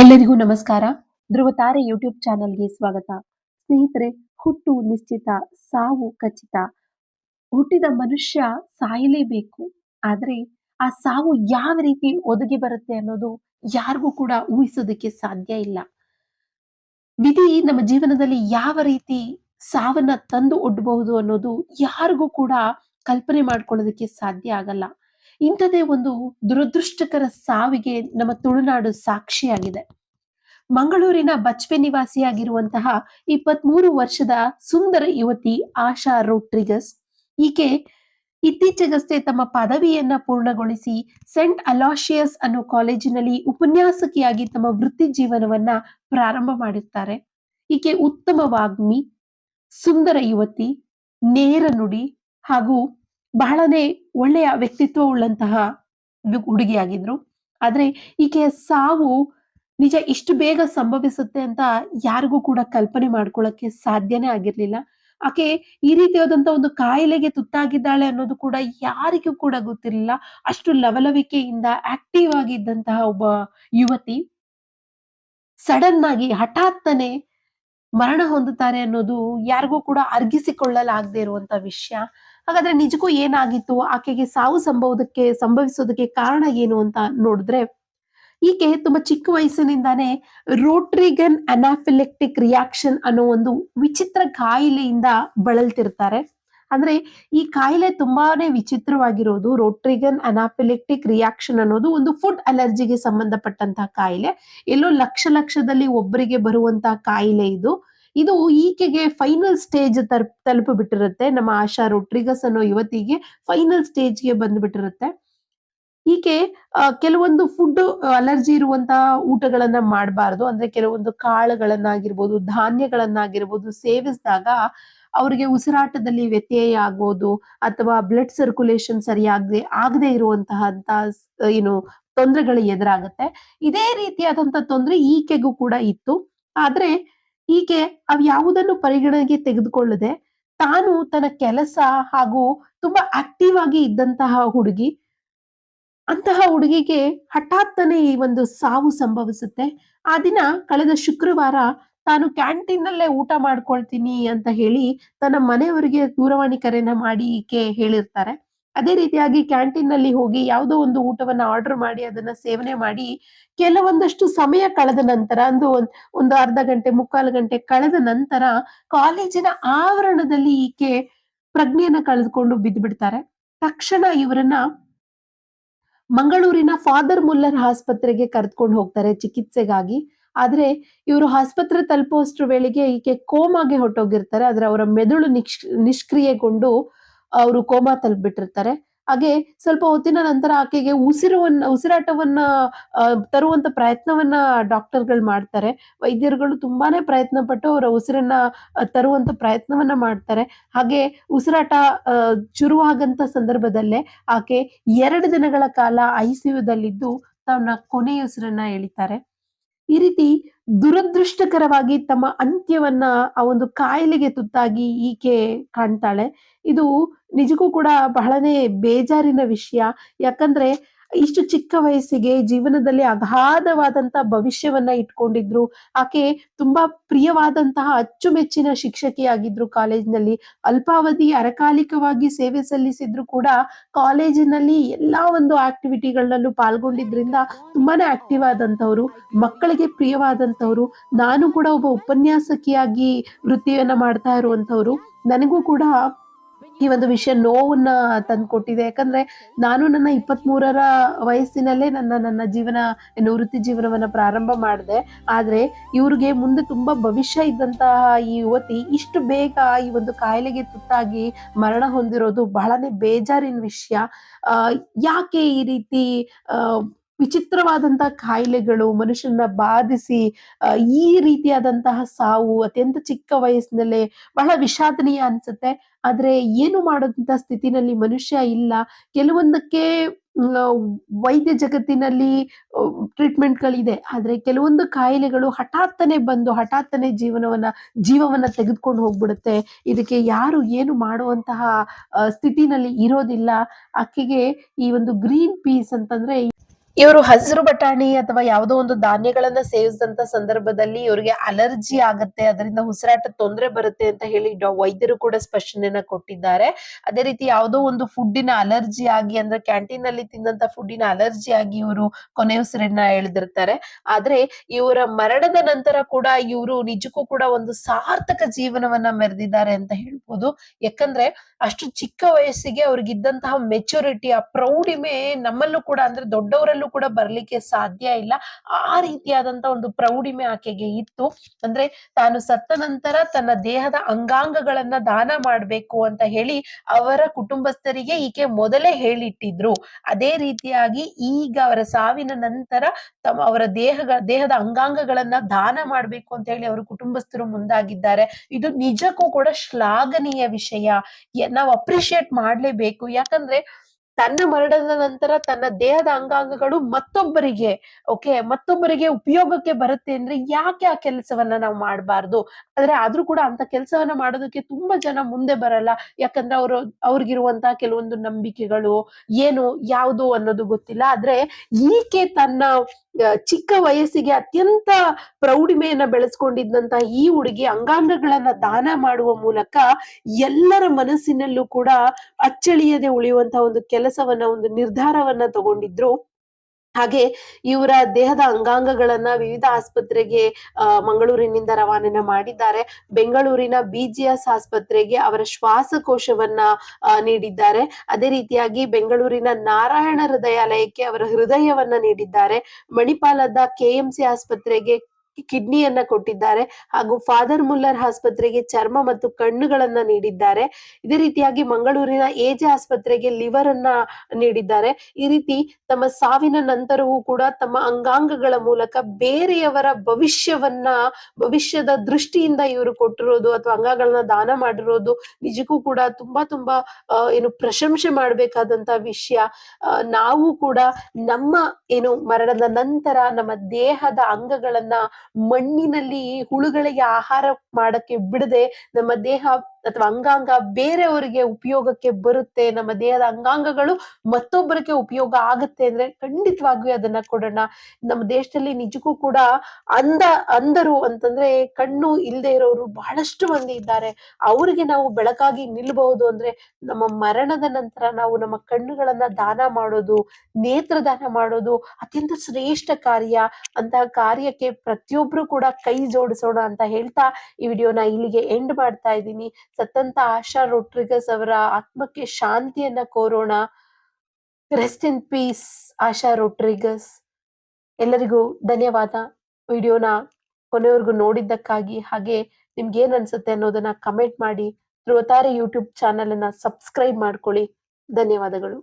ಎಲ್ಲರಿಗೂ ನಮಸ್ಕಾರ. ಧ್ರುವ ತಾರೆ ಯೂಟ್ಯೂಬ್ ಚಾನೆಲ್ಗೆ ಸ್ವಾಗತ. ಸ್ನೇಹಿತರೆ, ಹುಟ್ಟು ನಿಶ್ಚಿತ, ಸಾವು ಖಚಿತ. ಹುಟ್ಟಿದ ಮನುಷ್ಯ ಸಾಯಲೇಬೇಕು. ಆದ್ರೆ ಆ ಸಾವು ಯಾವ ರೀತಿ ಒದಗಿ ಬರುತ್ತೆ ಅನ್ನೋದು ಯಾರಿಗೂ ಕೂಡ ಊಹಿಸೋದಕ್ಕೆ ಸಾಧ್ಯ ಇಲ್ಲ. ವಿಧಿ ನಮ್ಮ ಜೀವನದಲ್ಲಿ ಯಾವ ರೀತಿ ಸಾವನ್ನ ತಂದು ಒಡ್ಡಬಹುದು ಅನ್ನೋದು ಯಾರಿಗೂ ಕೂಡ ಕಲ್ಪನೆ ಮಾಡ್ಕೊಳ್ಳೋದಕ್ಕೆ ಸಾಧ್ಯ ಆಗಲ್ಲ. ಇಂಥದೇ ಒಂದು ದುರದೃಷ್ಟಕರ ಸಾವಿಗೆ ನಮ್ಮ ತುಳುನಾಡು ಸಾಕ್ಷಿಯಾಗಿದೆ. ಮಂಗಳೂರಿನ ಬಚ್ಪೆ ನಿವಾಸಿಯಾಗಿರುವಂತಹ ಇಪ್ಪತ್ಮೂರು ವರ್ಷದ ಸುಂದರ ಯುವತಿ ಆಶಾ ರೋಟ್ರಿಗಸ್, ಈಕೆ ಇತ್ತೀಚೆಗಷ್ಟೇ ತಮ್ಮ ಪದವಿಯನ್ನ ಪೂರ್ಣಗೊಳಿಸಿ ಸೆಂಟ್ ಅಲಾಶಿಯಸ್ ಅನ್ನೋ ಕಾಲೇಜಿನಲ್ಲಿ ಉಪನ್ಯಾಸಕಿಯಾಗಿ ತಮ್ಮ ವೃತ್ತಿ ಜೀವನವನ್ನ ಪ್ರಾರಂಭ ಮಾಡುತ್ತಾರೆ ಈಕೆ ಉತ್ತಮ ವಾಗ್ಮಿ, ಸುಂದರ ಯುವತಿ, ನೇರ ನುಡಿ ಹಾಗೂ ಬಹಳನೇ ಒಳ್ಳೆಯ ವ್ಯಕ್ತಿತ್ವ ಉಳ್ಳಂತಹ ವಿ- ಹುಡುಗಿಯಾಗಿದ್ರು. ಆದ್ರೆ ಈಕೆಯ ಸಾವು ನಿಜ ಇಷ್ಟು ಬೇಗ ಸಂಭವಿಸುತ್ತೆ ಅಂತ ಯಾರಿಗೂ ಕೂಡ ಕಲ್ಪನೆ ಮಾಡ್ಕೊಳ್ಳಕ್ಕೆ ಸಾಧ್ಯನೇ ಆಗಿರ್ಲಿಲ್ಲ. ಆಕೆ ಈ ರೀತಿಯಾದಂತ ಒಂದು ಕಾಯಿಲೆಗೆ ತುತ್ತಾಗಿದ್ದಾಳೆ ಅನ್ನೋದು ಕೂಡ ಯಾರಿಗೂ ಕೂಡ ಗೊತ್ತಿರಲಿಲ್ಲ. ಅಷ್ಟು ಲವಲವಿಕೆಯಿಂದ ಆಕ್ಟಿವ್ ಆಗಿದ್ದಂತಹ ಒಬ್ಬ ಯುವತಿ ಸಡನ್ ಆಗಿ ಹಠಾತ್ತನೆ ಮರಣ ಹೊಂದುತ್ತಾರೆ ಅನ್ನೋದು ಯಾರಿಗೂ ಕೂಡ ಅರ್ಗಿಸಿಕೊಳ್ಳಲಾಗದೆ ಇರುವಂತ ವಿಷಯ. ಹಾಗಾದ್ರೆ ನಿಜಕ್ಕೂ ಏನಾಗಿತ್ತು? ಆಕೆಗೆ ಸಾವು ಸಂಭವದಕ್ಕೆ, ಸಂಭವಿಸೋದಕ್ಕೆ ಕಾರಣ ಏನು ಅಂತ ನೋಡಿದ್ರೆ, ಈಕೆ ತುಂಬಾ ಚಿಕ್ಕ ವಯಸ್ಸಿನಿಂದಾನೆ ರೋಟ್ರಿಗನ್ ಅನಾಫಿಲೆಕ್ಟಿಕ್ ರಿಯಾಕ್ಷನ್ ಅನ್ನೋ ಒಂದು ವಿಚಿತ್ರ ಕಾಯಿಲೆಯಿಂದ ಬಳಲ್ತಿರ್ತಾರೆ. ಅಂದ್ರೆ ಈ ಕಾಯಿಲೆ ತುಂಬಾನೇ ವಿಚಿತ್ರವಾಗಿರೋದು ರೋಟ್ರಿಗನ್ ಅನಾಫಿಲೆಕ್ಟಿಕ್ ರಿಯಾಕ್ಷನ್ ಅನ್ನೋದು ಒಂದು ಫುಡ್ ಅಲರ್ಜಿಗೆ ಸಂಬಂಧಪಟ್ಟಂತಹ ಕಾಯಿಲೆ. ಎಲ್ಲೋ ಲಕ್ಷ ಲಕ್ಷದಲ್ಲಿ ಒಬ್ಬರಿಗೆ ಬರುವಂತಹ ಕಾಯಿಲೆ ಇದು. ಇದು ಈಕೆಗೆ ಫೈನಲ್ ಸ್ಟೇಜ್ ತಲುಪಿ ಬಿಟ್ಟಿರುತ್ತೆ. ನಮ್ಮ ಆಶಾ ರೊಟ್ರಿಗಸ್ ಅನ್ನೋ ಯುವತಿಗೆ ಫೈನಲ್ ಸ್ಟೇಜ್ಗೆ ಬಂದ್ಬಿಟ್ಟಿರುತ್ತೆ ಈಕೆ ಕೆಲವೊಂದು ಫುಡ್ ಅಲರ್ಜಿ ಇರುವಂತಹ ಊಟಗಳನ್ನ ಮಾಡಬಾರ್ದು. ಅಂದ್ರೆ ಕೆಲವೊಂದು ಕಾಳುಗಳನ್ನಾಗಿರ್ಬೋದು, ಧಾನ್ಯಗಳನ್ನಾಗಿರ್ಬೋದು ಸೇವಿಸಿದಾಗ ಅವರಿಗೆ ಉಸಿರಾಟದಲ್ಲಿ ವ್ಯತ್ಯಯ ಆಗ್ಬೋದು, ಅಥವಾ ಬ್ಲಡ್ ಸರ್ಕ್ಯುಲೇಷನ್ ಸರಿಯಾಗದೆ ಆಗದೆ ಇರುವಂತಹ ಏನು ತೊಂದರೆಗಳು ಎದುರಾಗುತ್ತೆ. ಇದೇ ರೀತಿಯಾದಂತ ತೊಂದರೆ ಈಕೆಗೂ ಕೂಡ ಇತ್ತು. ಆದ್ರೆ ಈಕೆ ಅವ್ಯಾವುದನ್ನು ಪರಿಗಣನೆಗೆ ತೆಗೆದುಕೊಳ್ಳದೆ ತಾನು ತನ್ನ ಕೆಲಸ ಹಾಗೂ ತುಂಬಾ ಆಕ್ಟಿವ್ ಆಗಿ ಇದ್ದಂತಹ ಹುಡುಗಿ, ಅಂತಹ ಹುಡುಗಿಗೆ ಹಠಾತ್ತನೆ ಈ ಒಂದು ಸಾವು ಸಂಭವಿಸುತ್ತೆ. ಆ ದಿನ ಕಳೆದ ಶುಕ್ರವಾರ ತಾನು ಕ್ಯಾಂಟೀನ್ ನಲ್ಲೇ ಊಟ ಮಾಡ್ಕೊಳ್ತೀನಿ ಅಂತ ಹೇಳಿ ತನ್ನ ಮನೆಯವರಿಗೆ ದೂರವಾಣಿ ಕರೆನ ಮಾಡಿ ಈಕೆ ಹೇಳಿರ್ತಾರೆ. ಅದೇ ರೀತಿಯಾಗಿ ಕ್ಯಾಂಟೀನ್ನಲ್ಲಿ ಹೋಗಿ ಯಾವುದೋ ಒಂದು ಊಟವನ್ನ ಆರ್ಡರ್ ಮಾಡಿ ಅದನ್ನ ಸೇವನೆ ಮಾಡಿ ಕೆಲವೊಂದಷ್ಟು ಸಮಯ ಕಳೆದ ನಂತರ ಅಂದು ಒಂದು ಅರ್ಧ ಗಂಟೆ, ಮುಕ್ಕಾಲು ಗಂಟೆ ಕಳೆದ ನಂತರ ಕಾಲೇಜಿನ ಆವರಣದಲ್ಲಿ ಈಕೆ ಪ್ರಜ್ಞೆಯನ್ನ ಕಳೆದುಕೊಂಡು ಬಿದ್ದು ಬಿಡ್ತಾರೆ ತಕ್ಷಣ ಇವರನ್ನ ಮಂಗಳೂರಿನ ಫಾದರ್ ಮುಲ್ಲರ್ ಆಸ್ಪತ್ರೆಗೆ ಕರೆದುಕೊಂಡು ಹೋಗ್ತಾರೆ ಚಿಕಿತ್ಸೆಗಾಗಿ. ಆದ್ರೆ ಇವರು ಆಸ್ಪತ್ರೆ ತಲುಪುವಷ್ಟು ವೇಳೆಗೆ ಈಕೆ ಕೋಮಾಗೆ ಹೊಟ್ಟೋಗಿರ್ತಾರೆ ಆದ್ರೆ ಅವರ ಮೆದುಳು ನಿಷ್ ನಿಷ್ಕ್ರಿಯೆಗೊಂಡು ಅವರು ಕೋಮಾ ತಲುಪಿಬಿಟ್ಟಿರ್ತಾರೆ ಹಾಗೆ ಸ್ವಲ್ಪ ಹೊತ್ತಿನ ನಂತರ ಆಕೆಗೆ ಉಸಿರುವನ್ನ ಉಸಿರಾಟವನ್ನ ತರುವಂತ ಪ್ರಯತ್ನವನ್ನ ಡಾಕ್ಟರ್ಗಳು ಮಾಡ್ತಾರೆ. ವೈದ್ಯರುಗಳು ತುಂಬಾನೇ ಪ್ರಯತ್ನ ಪಟ್ಟು ಅವರ ಉಸಿರನ್ನ ತರುವಂತ ಪ್ರಯತ್ನವನ್ನ ಮಾಡ್ತಾರೆ. ಹಾಗೆ ಉಸಿರಾಟ ಶುರುವಾಗಂತ ಸಂದರ್ಭದಲ್ಲೇ ಆಕೆ ಎರಡು ದಿನಗಳ ಕಾಲ ಐಸಿಯುದಲ್ಲಿದ್ದು ತನ್ನ ಕೊನೆಯ ಉಸಿರನ್ನ ಎಳಿತಾರೆ. ಈ ರೀತಿ ದುರದೃಷ್ಟಕರವಾಗಿ ತಮ್ಮ ಅಂತ್ಯವನ್ನ ಆ ಒಂದು ಕಾಯಿಲೆಗೆ ತುತ್ತಾಗಿ ಈಕೆ ಕಾಣ್ತಾಳೆ. ಇದು ನಿಜಕ್ಕೂ ಕೂಡ ಬಹಳನೇ ಬೇಜಾರಿನ ವಿಷಯ. ಯಾಕಂದ್ರೆ ಇಷ್ಟು ಚಿಕ್ಕ ವಯಸ್ಸಿಗೆ ಜೀವನದಲ್ಲಿ ಅಗಾಧವಾದಂತಹ ಭವಿಷ್ಯವನ್ನ ಇಟ್ಕೊಂಡಿದ್ರು. ಆಕೆ ತುಂಬಾ ಪ್ರಿಯವಾದಂತಹ ಅಚ್ಚುಮೆಚ್ಚಿನ ಶಿಕ್ಷಕಿಯಾಗಿದ್ರು. ಕಾಲೇಜಿನಲ್ಲಿ ಅಲ್ಪಾವಧಿ ಅರಕಾಲಿಕವಾಗಿ ಸೇವೆ ಸಲ್ಲಿಸಿದ್ರು ಕೂಡ ಕಾಲೇಜಿನಲ್ಲಿ ಎಲ್ಲಾ ಒಂದು ಆಕ್ಟಿವಿಟಿಗಳಲ್ಲೂ ಪಾಲ್ಗೊಂಡಿದ್ರಿಂದ ತುಂಬಾನೇ ಆಕ್ಟಿವ್ ಆದಂತವ್ರು ಮಕ್ಕಳಿಗೆ ಪ್ರಿಯವಾದಂತವ್ರು ನಾನು ಕೂಡ ಒಬ್ಬ ಉಪನ್ಯಾಸಕಿಯಾಗಿ ವೃತ್ತಿಯನ್ನ ಮಾಡ್ತಾ ಇರುವಂತವ್ರು ನನಗೂ ಕೂಡ ಈ ಒಂದು ವಿಷಯ ನೋವನ್ನ ತಂದ್ಕೊಟ್ಟಿದೆ. ಯಾಕಂದ್ರೆ ನಾನು ನನ್ನ ಇಪ್ಪತ್ತ್ ಮೂರರ ವಯಸ್ಸಿನಲ್ಲೇ ನನ್ನ ನನ್ನ ಜೀವನ ಏನು ವೃತ್ತಿ ಜೀವನವನ್ನ ಪ್ರಾರಂಭ ಮಾಡಿದೆ. ಆದ್ರೆ ಇವ್ರಿಗೆ ಮುಂದೆ ತುಂಬಾ ಭವಿಷ್ಯ ಇದ್ದಂತಹ ಈ ಯುವತಿ ಇಷ್ಟು ಬೇಗ ಈ ಒಂದು ಕಾಯಿಲೆಗೆ ತುತ್ತಾಗಿ ಮರಣ ಹೊಂದಿರೋದು ಬಹಳನೇ ಬೇಜಾರಿನ ವಿಷಯ. ಯಾಕೆ ಈ ರೀತಿ ವಿಚಿತ್ರವಾದಂತಹ ಕಾಯಿಲೆಗಳು ಮನುಷ್ಯನ ಬಾಧಿಸಿ ಈ ರೀತಿಯಾದಂತಹ ಸಾವು ಅತ್ಯಂತ ಚಿಕ್ಕ ವಯಸ್ಸಿನಲ್ಲೇ ಬಹಳ ವಿಷಾದನೀಯ ಅನ್ಸುತ್ತೆ. ಆದ್ರೆ ಏನು ಮಾಡೋದಂತ ಸ್ಥಿತಿನಲ್ಲಿ ಮನುಷ್ಯ ಇಲ್ಲ. ಕೆಲವೊಂದಕ್ಕೆ ವೈದ್ಯ ಜಗತ್ತಿನಲ್ಲಿ ಟ್ರೀಟ್ಮೆಂಟ್ಗಳಿದೆ ಆದ್ರೆ ಕೆಲವೊಂದು ಕಾಯಿಲೆಗಳು ಹಠಾತ್ತನೆ ಬಂದು, ಹಠಾತ್ತನೆ ಜೀವನವನ್ನ, ಜೀವವನ್ನ ತೆಗೆದುಕೊಂಡು ಹೋಗ್ಬಿಡುತ್ತೆ. ಇದಕ್ಕೆ ಯಾರು ಏನು ಮಾಡುವಂತಹ ಸ್ಥಿತಿನಲ್ಲಿ ಇರೋದಿಲ್ಲ. ಆಕೆಗೆ ಈ ಒಂದು ಗ್ರೀನ್ ಪೀಸ್ ಅಂತಂದ್ರೆ ಇವರು ಹಸಿರು ಬಟಾಣಿ ಅಥವಾ ಯಾವುದೋ ಒಂದು ಧಾನ್ಯಗಳನ್ನ ಸೇವಿಸಿದಂತ ಸಂದರ್ಭದಲ್ಲಿ ಇವರಿಗೆ ಅಲರ್ಜಿ ಆಗತ್ತೆ, ಅದರಿಂದ ಉಸಿರಾಟ ತೊಂದರೆ ಬರುತ್ತೆ ಅಂತ ಹೇಳಿ ವೈದ್ಯರು ಕೂಡ ಸ್ಪಷ್ಟನೆಯನ್ನ ಕೊಟ್ಟಿದ್ದಾರೆ. ಅದೇ ರೀತಿ ಯಾವುದೋ ಒಂದು ಫುಡ್ಡಿನ ಅಲರ್ಜಿ ಆಗಿ ಅಂದ್ರೆ ಕ್ಯಾಂಟೀನ್ ಅಲ್ಲಿ ತಿಂದಂತ ಫುಡ್ಡಿನ ಅಲರ್ಜಿ ಆಗಿ ಇವರು ಕೊನೆ ಉಸಿರನ್ನ ಎಳೆದಿರ್ತಾರೆ. ಆದ್ರೆ ಇವರ ಮರಣದ ನಂತರ ಕೂಡ ಇವರು ನಿಜಕ್ಕೂ ಕೂಡ ಒಂದು ಸಾರ್ಥಕ ಜೀವನವನ್ನ ಮೆರೆದಿದ್ದಾರೆ ಅಂತ ಹೇಳ್ಬೋದು. ಯಾಕಂದ್ರೆ ಅಷ್ಟು ಚಿಕ್ಕ ವಯಸ್ಸಿಗೆ ಅವ್ರಿಗಿದ್ದಂತಹ ಮೆಚುರಿಟಿ ಆ ಪ್ರೌಢಿಮೆ ನಮ್ಮಲ್ಲೂ ಕೂಡ ಅಂದ್ರೆ ದೊಡ್ಡವರಲ್ಲೂ ಕೂಡ ಬರ್ಲಿಕ್ಕೆ ಸಾಧ್ಯ ಇಲ್ಲ. ಆ ರೀತಿಯಾದಂತ ಒಂದು ಪ್ರೌಢಿಮೆ ಆಕೆಗೆ ಇತ್ತು. ಅಂದ್ರೆ ತಾನು ಸತ್ತ ನಂತರ ತನ್ನ ದೇಹದ ಅಂಗಾಂಗಗಳನ್ನ ದಾನ ಮಾಡ್ಬೇಕು ಅಂತ ಹೇಳಿ ಅವರ ಕುಟುಂಬಸ್ಥರಿಗೆ ಈಕೆ ಮೊದಲೇ ಹೇಳಿಟ್ಟಿದ್ರು. ಅದೇ ರೀತಿಯಾಗಿ ಈಗ ಅವರ ಸಾವಿನ ನಂತರ ತಮ್ಮ ಅವರ ದೇಹಗಳ ದೇಹದ ಅಂಗಾಂಗಗಳನ್ನ ದಾನ ಮಾಡ್ಬೇಕು ಅಂತ ಹೇಳಿ ಅವರ ಕುಟುಂಬಸ್ಥರು ಮುಂದಾಗಿದ್ದಾರೆ. ಇದು ನಿಜಕ್ಕೂ ಕೂಡ ಶ್ಲಾಘನೀಯ ವಿಷಯ. ನಾವು ಅಪ್ರಿಶಿಯೇಟ್ ಮಾಡ್ಲೇಬೇಕು. ಯಾಕಂದ್ರೆ ತನ್ನ ಮರಣದ ನಂತರ ತನ್ನ ದೇಹದ ಅಂಗಾಂಗಗಳು ಮತ್ತೊಬ್ಬರಿಗೆ ಓಕೆ ಮತ್ತೊಬ್ಬರಿಗೆ ಉಪಯೋಗಕ್ಕೆ ಬರುತ್ತೆ ಅಂದ್ರೆ ಯಾಕೆ ಆ ಕೆಲಸವನ್ನ ನಾವು ಮಾಡಬಾರ್ದು? ಆದ್ರೆ ಆದ್ರೂ ಕೂಡ ಅಂತ ಕೆಲಸವನ್ನ ಮಾಡೋದಕ್ಕೆ ತುಂಬಾ ಜನ ಮುಂದೆ ಬರಲ್ಲ. ಯಾಕಂದ್ರೆ ಅವರು, ಅವ್ರಿಗಿರುವಂತಹ ಕೆಲವೊಂದು ನಂಬಿಕೆಗಳು, ಏನು, ಯಾವುದು ಅನ್ನೋದು ಗೊತ್ತಿಲ್ಲ. ಆದ್ರೆ ಈಕೆ ತನ್ನ ಚಿಕ್ಕ ವಯಸ್ಸಿಗೆ ಅತ್ಯಂತ ಪ್ರೌಢಿಮೆಯನ್ನ ಬೆಳೆಸ್ಕೊಂಡಿದ್ದಂತ ಈ ಹುಡುಗಿ ಅಂಗಾಂಗಗಳನ್ನ ದಾನ ಮಾಡುವ ಮೂಲಕ ಎಲ್ಲರ ಮನಸ್ಸಿನಲ್ಲೂ ಕೂಡ ಅಚ್ಚಳಿಯದೆ ಉಳಿಯುವಂತಹ ಒಂದು ಕೆಲಸವನ್ನ, ಒಂದು ನಿರ್ಧಾರವನ್ನ ತಗೊಂಡಿದ್ರು. ಹಾಗೆ ಇವರ ದೇಹದ ಅಂಗಾಂಗಗಳನ್ನ ವಿವಿಧ ಆಸ್ಪತ್ರೆಗೆ ಮಂಗಳೂರಿನಿಂದ ರವಾನೆ ಮಾಡಿದ್ದಾರೆ. ಬೆಂಗಳೂರಿನ ಬಿಜಿಎಸ್ ಆಸ್ಪತ್ರೆಗೆ ಅವರ ಶ್ವಾಸಕೋಶವನ್ನ ನೀಡಿದ್ದಾರೆ. ಅದೇ ರೀತಿಯಾಗಿ ಬೆಂಗಳೂರಿನ ನಾರಾಯಣ ಹೃದಯಾಲಯಕ್ಕೆ ಅವರ ಹೃದಯವನ್ನ ನೀಡಿದ್ದಾರೆ. ಮಣಿಪಾಲದ ಕೆಎಂಸಿ ಆಸ್ಪತ್ರೆಗೆ ಕಿಡ್ನಿಯನ್ನ ಕೊಟ್ಟಿದ್ದಾರೆ ಹಾಗೂ ಫಾದರ್ ಮುಲ್ಲರ್ ಆಸ್ಪತ್ರೆಗೆ ಚರ್ಮ ಮತ್ತು ಕಣ್ಣುಗಳನ್ನ ನೀಡಿದ್ದಾರೆ. ಇದೇ ರೀತಿಯಾಗಿ ಮಂಗಳೂರಿನ ಏಜೆ ಆಸ್ಪತ್ರೆಗೆ ಲಿವರ್ ಅನ್ನ ನೀಡಿದ್ದಾರೆ. ಈ ರೀತಿ ತಮ್ಮ ಸಾವಿನ ನಂತರವೂ ಕೂಡ ತಮ್ಮ ಅಂಗಾಂಗಗಳ ಮೂಲಕ ಬೇರೆಯವರ ಭವಿಷ್ಯವನ್ನ, ಭವಿಷ್ಯದ ದೃಷ್ಟಿಯಿಂದ ಇವರು ಕೊಟ್ಟಿರೋದು ಅಥವಾ ಅಂಗಗಳನ್ನ ದಾನ ಮಾಡಿರೋದು ನಿಜಕ್ಕೂ ಕೂಡ ತುಂಬಾ ತುಂಬಾ ಏನು ಪ್ರಶಂಸೆ ಮಾಡಬೇಕಾದಂತ ವಿಷಯ. ನಾವು ಕೂಡ ನಮ್ಮ, ಏನು ಮರಣದ ನಂತರ ನಮ್ಮ ದೇಹದ ಅಂಗಗಳನ್ನ ಮಣ್ಣಿನಲ್ಲಿ ಹುಳುಗಳಿಗೆ ಆಹಾರ ಮಾಡಕ್ಕೆ ಬಿಡದೆ ನಮ್ಮ ದೇಹ ಅಥವಾ ಅಂಗಾಂಗ ಬೇರೆಯವರಿಗೆ ಉಪಯೋಗಕ್ಕೆ ಬರುತ್ತೆ, ನಮ್ಮ ದೇಹದ ಅಂಗಾಂಗಗಳು ಮತ್ತೊಬ್ಬರಿಗೆ ಉಪಯೋಗ ಆಗುತ್ತೆ ಅಂದ್ರೆ ಖಂಡಿತವಾಗಿಯೂ ಅದನ್ನ ಕೊಡೋಣ. ನಮ್ಮ ದೇಶದಲ್ಲಿ ನಿಜಕ್ಕೂ ಕೂಡ ಅಂದ ಅಂಧರು ಅಂತಂದ್ರೆ ಕಣ್ಣು ಇಲ್ಲದೆ ಇರೋರು ಬಹಳಷ್ಟು ಮಂದಿ ಇದ್ದಾರೆ. ಅವರಿಗೆ ನಾವು ಬೆಳಕಾಗಿ ನಿಲ್ಬಹುದು ಅಂದ್ರೆ ನಮ್ಮ ಮರಣದ ನಂತರ ನಾವು ನಮ್ಮ ಕಣ್ಣುಗಳನ್ನ ದಾನ ಮಾಡೋದು, ನೇತ್ರದಾನ ಮಾಡೋದು ಅತ್ಯಂತ ಶ್ರೇಷ್ಠ ಕಾರ್ಯ. ಅಂತಹ ಕಾರ್ಯಕ್ಕೆ ಪ್ರತಿಯೊಬ್ರು ಕೂಡ ಕೈ ಜೋಡಿಸೋಣ ಅಂತ ಹೇಳ್ತಾ ಈ ವಿಡಿಯೋನ ಇಲ್ಲಿಗೆ ಎಂಡ್ ಮಾಡ್ತಾ ಇದ್ದೀನಿ. ಸತ್ತಂತ ಆಶಾ ರೋಟ್ರಿಗಸ್ ಅವರ ಆತ್ಮಕ್ಕೆ ಶಾಂತಿಯನ್ನ ಕೋರೋಣ. ರೆಸ್ಟ್ ಇನ್ ಪೀಸ್ ಆಶಾ ರೋಟ್ರಿಗಸ್ ಎಲ್ಲರಿಗೂ ಧನ್ಯವಾದ. ವಿಡಿಯೋನ ಕೊನೆವರೆಗೂ ನೋಡಿದ್ದಕ್ಕಾಗಿ ಹಾಗೆ ನಿಮ್ಗೆ ಏನ್ ಅನ್ಸುತ್ತೆ ಅನ್ನೋದನ್ನ ಕಮೆಂಟ್ ಮಾಡಿ. ಧ್ರುವತಾರೆ ಯೂಟ್ಯೂಬ್ ಚಾನಲ್ ಅನ್ನ ಸಬ್ಸ್ಕ್ರೈಬ್ ಮಾಡ್ಕೊಳ್ಳಿ. ಧನ್ಯವಾದಗಳು.